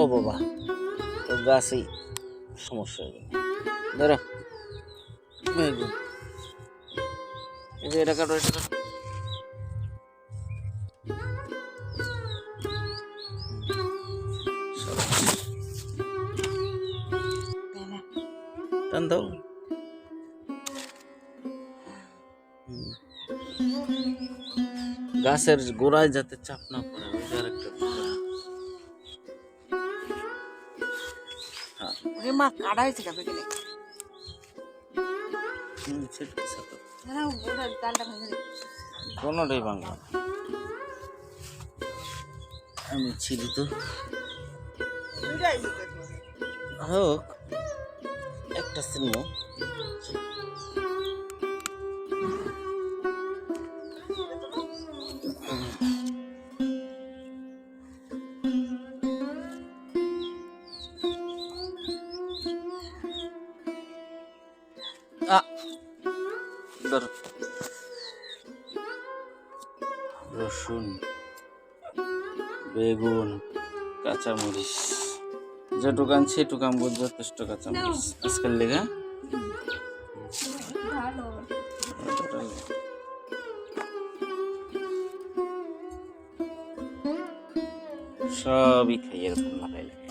ও বাবা, তো গাছেই সমস্যা হয়ে গেল। ধরো। এই যে এটা কাটো, এটা গাছের গোড়ায় যাতে চাপ না পড়ে আরেকটা। ব্যাপার। ওরে মা কাটা হয়েছে কাপে গেলে কোনোটাই বাংলা আমি ছিলি তো হোক একটা সিনেমা ধরো। রসুন, বেগুন, কাঁচামরিচ। যেটুকু আনছি এটুকু আমগুলো যথেষ্ট কাঁচামরিচ। আজকাল লেগা? সবই খাইয়ে এরকম মাথায় লাগে।